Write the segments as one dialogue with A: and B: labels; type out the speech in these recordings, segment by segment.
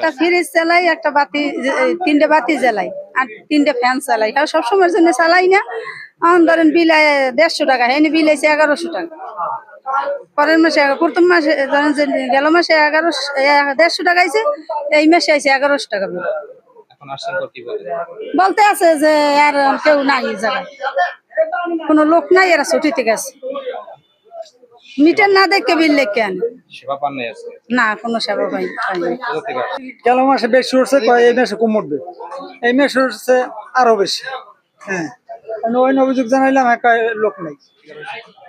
A: একটা ফ্রিজ চালাই একটা বাতি তিনটে বাতি জ্বালাই আর তিনটে ফ্যান চালাই। আর সবসময়ের জন্য চালাই না। এখন ধরেন বিল দেড়শো টাকা হেনি বিল আছে এগারোশো টাকা। পরের মাসে প্রথম মাসে ধরেন যে গেল মাসে এগারোশো দেড়শো টাকা আছে এই মাসে আছে এগারোশো টাকা বিল। বলতে আছে যে আর কেউ নাই জায়গায়। কোনো লোক নাই এরা ছুটিতে গেছে। মিটার না দেখে বিল লেখে আনে
B: সেবা পান নাই আজকে?
A: না কোনো সেবা পাই?
C: গেল মাসে বেশি উঠছে কয় এই মাসে কম উঠবে। এই মাসে উঠছে আরও বেশি। হ্যাঁ। ওই অভিযোগ জানাইলাম একটা লোক নাই।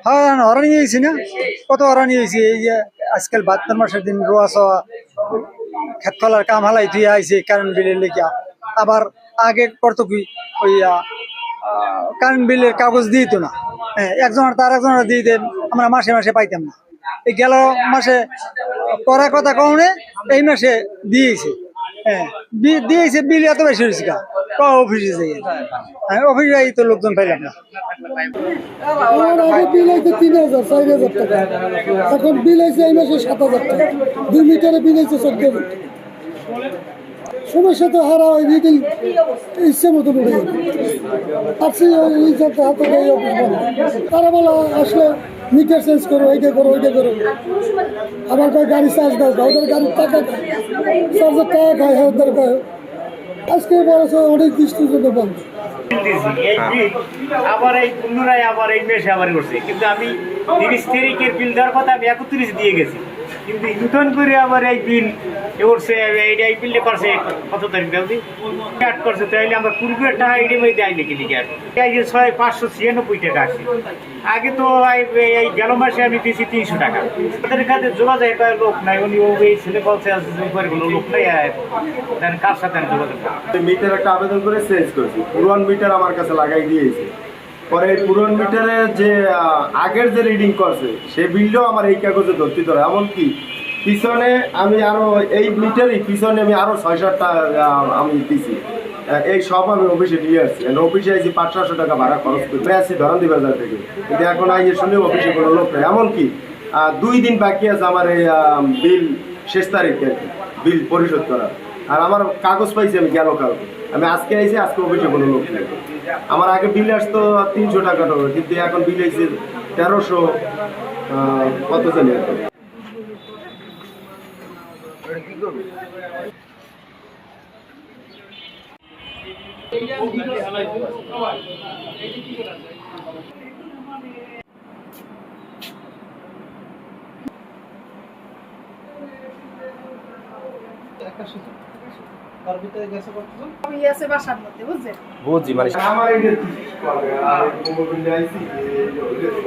C: হ্যাঁ হরানি হয়েছি না? কত হরানি হয়েছি? এই যে আজকাল বাহাত্তর মাসের দিন রোয়া সোয়া খেত খোলার কাম হালাই তুই আইছে কারেন্ট বিলের লেগিয়া। আবার আগে করতো কি ওই কারেন্ট বিলের কাগজ দিত না। একজনের তার একজনের দিয়ে দেন, আমরা মাসে মাসে পাইতাম না। এই গেল মাসে করার কথা কমনে এই মাসে দিয়েছে। হ্যাঁ দিয়েছে, বিল এত বেশি হয়েছে কা অফিসে যাই। হ্যাঁ অফিসে যাই তো লোকজন পাইলাম না।
D: বিল হয়েছে তিন হাজার, চার হাজার টাকা। এখন বিল হয়েছে এই মাসে সাত হাজার টাকা। দুই মিটারে বিল হয়েছে চোদ্দ হাজার সমস্যা তো হারা ওই রিডিং ইচ্ছে মতো উঠে আসছি ওই যাতে হাতে বন্ধ। তারা বলা, আসলে মিটার চেঞ্জ করো, এইটা করো, ওইটা করো। আবার কয়, গাড়ি চার্জ দাও ওদের গাড়ির টাকা চার্জের টাকা খায় হ্যাঁ ওদের খায়। আজকে বলেছে, অনেক দৃষ্টির জন্য বন্ধ।
E: এই আবার এই পুনরায় আবার এই আবার করছে। কিন্তু আমি তিরিশ তারিখের বিল দেওয়ার কথা আমি একত্রিশ দিয়ে গেছি। কিন্তু নতুন করে আবার এই বিল করছে এই বিলটা করছে কত তারিখ দাও অ্যাড করছে, তাইলে আমরা হাজার টাকা এই মধ্যে নাকি লিখে আসবে এই যে ছয় পাঁচশো ছিয়ানব্বই টাকা আসে আগে তো এই- গেল মাসে আমি দিয়েছি তিনশো টাকা। তাদের কাছে যোগাযোগ করার লোক নাই, উনি ও এই ছেলে বলছে কোনো লোক নাই আর কার সাথে আমি যোগাযোগ?
F: মিটার একটা আবেদন করে চেঞ্জ করেছি। পুরান মিটার আমার কাছে লাগাই দিয়েছে। পরে পুরান মিটারে যে আগের যে রিডিং করছে সে বিলটাও আমার এই কাগজে ধরতে ধরে। এমনকি পিছনে আমি আরও, এই মিটারই পিছনে আমি আরও ছয় সাতটা আমি দিছি। এই সব আমি অফিসে নিয়ে আসছি। অফিসে আইছি পাঁচ ছশো টাকা ভাড়া খরচ করে। আসছি ধরন্দি বাজার থেকে। কিন্তু এখন আইয়ে শুনে অফিসে কোনো লোক নেই। এমনকি দুই দিন বাকি আছে আমার এই বিল শেষ তারিখে বিল পরিশোধ করার। আর আমার কাগজ পাইছি আমি, গেল কালকে আমি আজকে আইছি, আজকে অফিসে কোনো লোক নেই। আমার আগে বিল আসতো তিনশো টাকা টাকা কিন্তু এখন বিল আইছে তেরোশো কত জানি আর কি।
A: আমি আছে বাসার মধ্যে বুঝছেন
B: বুঝছি মানে
F: আমার এই যে তিরিশ করে, আর এই মোবাইল আইছি, এই যে-